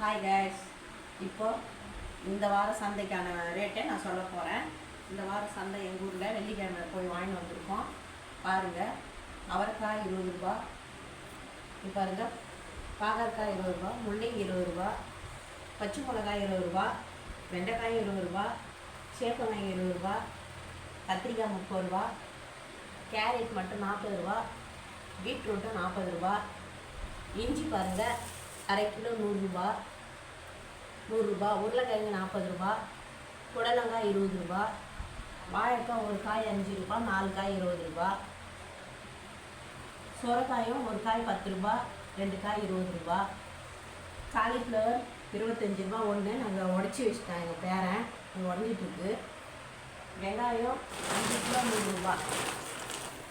Hi guys இப்போது இந்த வார சந்தைக்கான ரேட்டை நான் சொல்ல போகிறேன் இந்த வார சந்தை எங்கள் ஊரில் வெள்ளிக்கிழமை போய் வாங்கி வந்திருக்கோம். பாருங்கள் அவரைக்காய் இருபது ரூபா. இப்போ பாருங்க. பாகற்காய் இருபது ரூபா. முள்ளங்கி இருபது ரூபா. பச்சை மிளகாய் இருபது ரூபா. வெண்டைக்காய் இருபது ரூபா. சேப்பங்காய் இருபது ரூபா. கத்திரிக்காய் முப்பது ரூபா. கேரட் மட்டும் நாற்பது ரூபா. பீட்ரூட்டு நாற்பது ரூபா. இஞ்சி பாருங்கள் அரை கிலோ நூறுரூபா நூறுரூபா உருளைக்கிழங்கு நாற்பது ரூபா. புடலங்காய் இருபது ரூபா. வாழைக்காய் ஒரு காய் அஞ்சு ரூபா. நாலு காய் இருபது ரூபா. சுரக்காயும் ஒரு காய் பத்து ரூபா. ரெண்டு காய் இருபது ரூபா. காலிஃப்ளவர் இருபத்தஞ்சி ரூபா. ஒன்று நாங்கள் உடச்சி வச்சுட்டோம் எங்கள் பேரன். அங்கே உடஞ்சிட்ருக்கு. வெங்காயம் அஞ்சு கிலோ நூறுரூபா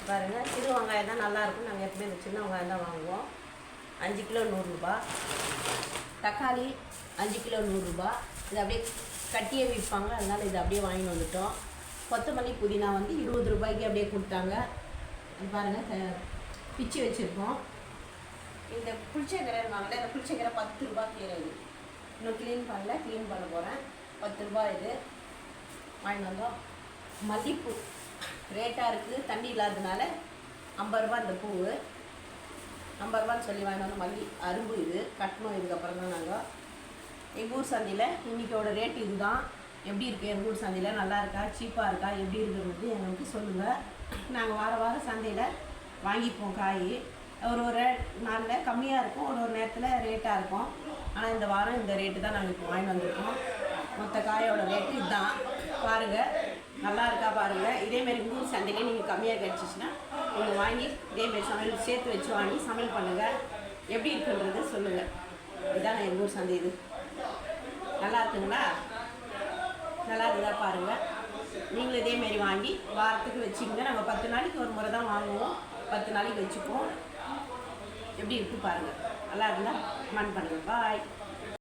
பாருங்கள் சிறு வெங்காயம் தான் நல்லாயிருக்கும் நாங்கள் எப்பவுமே இந்த சின்ன வெங்காயம் தான் வாங்குவோம். அஞ்சு கிலோ நூறுரூபா தக்காளி அஞ்சு கிலோ நூறுரூபா இது அப்படியே கட்டியே விற்பாங்க. அதனால் இது அப்படியே வாங்கி வந்துட்டோம். கொத்தமல்லி புதினா வந்து இருபது ரூபாய்க்கு அப்படியே கொடுத்தாங்க. பாருங்கள் பிச்சு வச்சுருக்கோம். இந்த புளிச்சக்கரை வாங்கல இந்த புளிச்சக்கரை பத்து ரூபா கீரை இது இன்னும் க்ளீன் பண்ணல. க்ளீன் பண்ண போகிறேன் பத்து ரூபா இது. வாங்கிட்டு வந்தோம். மல்லிப்பூ. ரேட்டாக இருக்குது தண்ணி இல்லாததுனால ஐம்பது ரூபா இந்த பூவு. நம்பர் ஒன் சொல்லி வாங்கிட்டு வந்தோம் மல்லி அரும்பு இது. கட்டணும் இதுக்கப்புறம் தான் நாங்கள் எங்கள் ஊர் சந்தையில் இன்றைக்கோட ரேட் இதுதான். எப்படி இருக்குது எங்கள் ஊர் சந்தையில்? நல்லா இருக்கா? சீப்பாக இருக்கா? எப்படி இருக்குன்றது எங்களுக்கு சொல்லுங்கள் நாங்கள் வார வாரம் சந்தையில் வாங்கிப்போம் காய். ஒரு ஒரு நாளில் கம்மியாக இருக்கும். ஒரு ஒரு நேரத்தில் ரேட்டாக இருக்கும். ஆனால் இந்த வாரம் இந்த ரேட்டு தான் நாங்கள் இப்போ வாங்கி வந்திருக்கோம். மொத்த காயோட ரேட்டு இதுதான். பாருங்கள் நல்லா இருக்கா பாருங்கள் இதேமாரி உங்கள் சந்தையிலே நீங்கள் கம்மியாக கிடச்சிச்சின்னா நீங்கள் வாங்கி இதேமாரி சமையல் சேர்த்து வச்சு வாங்கி சமையல் பண்ணுங்கள் எப்படி இருக்குன்றது சொல்லுங்கள் இதான் எங்கள் ஊர் சந்தை இது. நல்லா இருக்குங்களா? நல்லா இருக்குதா பாருங்கள் நீங்களும் இதேமாரி வாங்கி வாரத்துக்கு வச்சுக்கோங்க. நாங்கள் பத்து நாளைக்கு ஒரு முறை தான் வாங்குவோம். பத்து நாளைக்கு வச்சுப்போம். எப்படி இருக்குது பாருங்கள் நல்லா இருந்தால் கமெண்ட் பண்ணுங்கள் பாய்